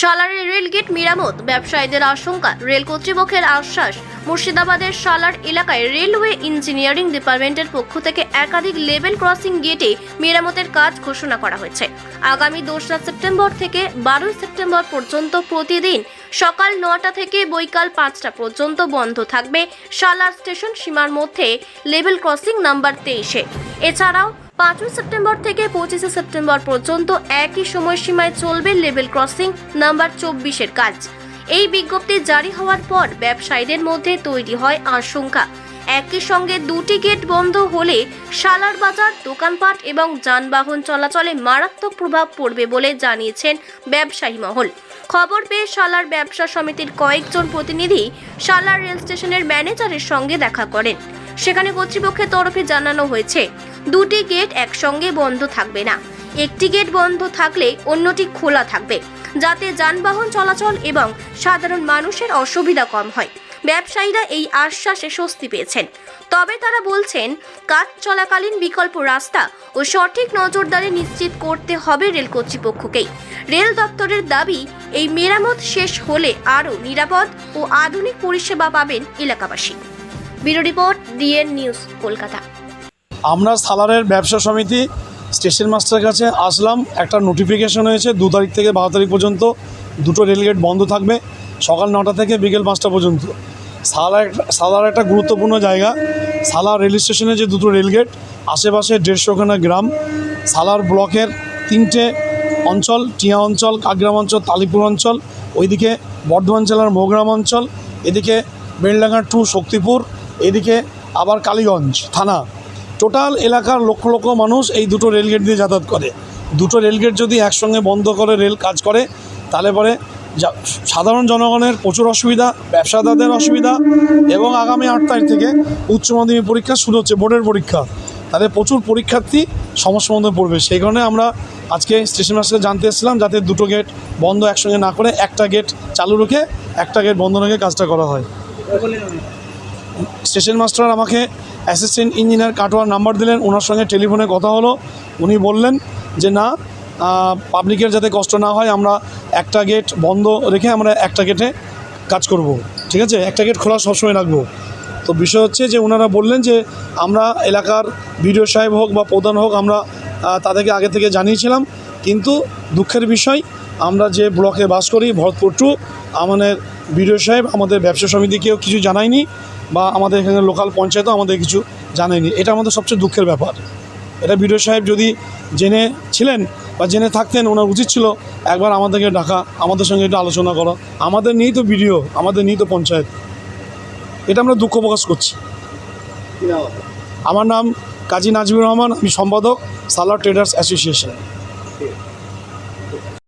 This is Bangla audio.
সালারের রেলগেট মেরামত, ব্যবসায়ীদের আশঙ্কা, রেল কর্তৃপক্ষের আশ্বাস। মুর্শিদাবাদের সালার এলাকায় রেলওয়ে ইঞ্জিনিয়ারিং ডিপার্টমেন্টের পক্ষ থেকে একাধিক লেভেল ক্রসিং গেটে মেরামতের কাজ ঘোষণা করা হয়েছে। আগামী দোসরা সেপ্টেম্বর থেকে বারোই সেপ্টেম্বর পর্যন্ত প্রতিদিন সকাল নটা থেকে বৈকাল পাঁচটা পর্যন্ত বন্ধ থাকবে সালার স্টেশন সীমার মধ্যে লেভেল ক্রসিং নাম্বার তেইশে। এছাড়াও পাঁচই সেপ্টেম্বর থেকে পঁচিশে সেপ্টেম্বর পর্যন্ত একই সময়সীমায় চলবে লেভেল ক্রসিং নাম্বার চব্বিশের কাজ। এই বিজ্ঞপ্তি জারি হওয়ার পর ব্যবসায়ীদের মধ্যে তৈরি হয় আশঙ্কা। একই সঙ্গে দুটি গেট বন্ধ হলে সালার বাজার, দোকানপাট এবং যানবাহন চলাচলে মারাত্মক প্রভাব পড়বে বলে জানিয়েছেন ব্যবসায়ী মহল। খবর পেয়ে সালার ব্যবসা সমিতির কয়েকজন প্রতিনিধি সালার রেল স্টেশনের ম্যানেজারের সঙ্গে দেখা করেন। সেখানে কর্তৃপক্ষের তরফে জানানো হয়েছে দুটি গেট একসঙ্গে বন্ধ থাকবে না। একটি গেট বন্ধ থাকলে অন্যটি খোলা থাকবে, যাতে যানবাহন চলাচল এবং সাধারণ মানুষের অসুবিধা কম হয়। ব্যবসায়ীরা এই আশ্বাসে স্বস্তি পেয়েছেন। তবে তারা বলছেন, কাজ চলাকালীন বিকল্প রাস্তা ও সঠিক নজরদারি নিশ্চিত করতে হবে রেল কর্তৃপক্ষকেই। রেল দপ্তরের দাবি, এই মেরামত শেষ হলে আরও নিরাপদ ও আধুনিক পরিষেবা পাবেন এলাকাবাসী। Bureau report, DN news, Kolkata. আমরা সালারের ব্যবসা সমিতি স্টেশন মাস্টারের কাছে আসলাম। একটা নোটিফিকেশন হয়েছে, দু তারিখ থেকে বারো তারিখ পর্যন্ত দুটো রেলগেট বন্ধ থাকবে, সকাল নটা থেকে বিকেল পাঁচটা পর্যন্ত। সালার একটা সালার একটা গুরুত্বপূর্ণ জায়গা। সালার রেল স্টেশনে যে দুটো রেলগেট আশেপাশে দেড়শোখানা গ্রাম। সালার ব্লকের তিনটে অঞ্চল, টিয়া অঞ্চল, কাকগ্রাম অঞ্চল, তালিপুর অঞ্চল, ওইদিকে বর্ধমান জেলার মৌগ্রাম অঞ্চল, এদিকে বেলডাঙ্গা টু শক্তিপুর, এদিকে আবার কালীগঞ্জ থানা। টোটাল এলাকার লক্ষ লক্ষ মানুষ এই দুটো রেলগেট দিয়ে যাতায়াত করে। দুটো রেলগেট যদি একসঙ্গে বন্ধ করে রেল কাজ করে, তাহলে পরে সাধারণ জনগণের প্রচুর অসুবিধা ব্যবসাদারদের অসুবিধা এবং আগামী আট তারিখ থেকে উচ্চ মাধ্যমিক পরীক্ষা শুরু হচ্ছে, বোর্ডের পরীক্ষা। তাদের প্রচুর পরীক্ষার্থী সমস্যার মধ্যে পড়বে। সেই কারণে আমরা আজকে স্টেশন মাস্টারকে জানতে এসেছিলাম যাতে দুটো গেট বন্ধ একসঙ্গে না করে একটা গেট চালু রেখে একটা গেট বন্ধ রেখে কাজটা করা হয়। স্টেশন মাস্টার আমাকে অ্যাসিস্ট্যান্ট ইঞ্জিনিয়ার কাটোয়ার নাম্বার দিলেন, ওনার সঙ্গে টেলিফোনে কথা হলো। উনি বললেন যে, না পাবলিকের যাতে কষ্ট না হয়, আমরা একটা গেট বন্ধ রেখে আমরা একটা গেটে কাজ করব। ঠিক আছে? একটা গেট খোলা সবসময় রাখব। তো বিষয় হচ্ছে যে ওনারা বললেন যে, আমরা এলাকার বিডিও সাহেব হোক বা প্রধান হোক, আমরা তাদেরকে আগে থেকে জানিয়েছিলাম। কিন্তু দুঃখের বিষয়, আমরা যে ব্লকে বাস করি, ভরতপুর টু, আমাদের বিডিও সাহেব, আমাদের ব্যবসা সমিতিকেও কিছু জানায়নি। বা আমাদের এখানে লোকাল পঞ্চায়েতও আমাদের কিছু জানায়নি। এটা আমাদের সবচেয়ে দুঃখের ব্যাপার। এটা বিডিও সাহেব যদি জেনে ছিলেন বা জেনে থাকতেন ওনার উচিত ছিল একবার আমাদেরকে ডাকা আমাদের সঙ্গে একটু আলোচনা করা। আমাদের নিয়েই তো বিডিও আমাদের নিয়েই তো পঞ্চায়েত। এটা আমরা দুঃখ প্রকাশ করছি। আমার নাম কাজী নাজিবুর রহমান আমি সম্পাদক সালার ট্রেডার্স অ্যাসোসিয়েশন।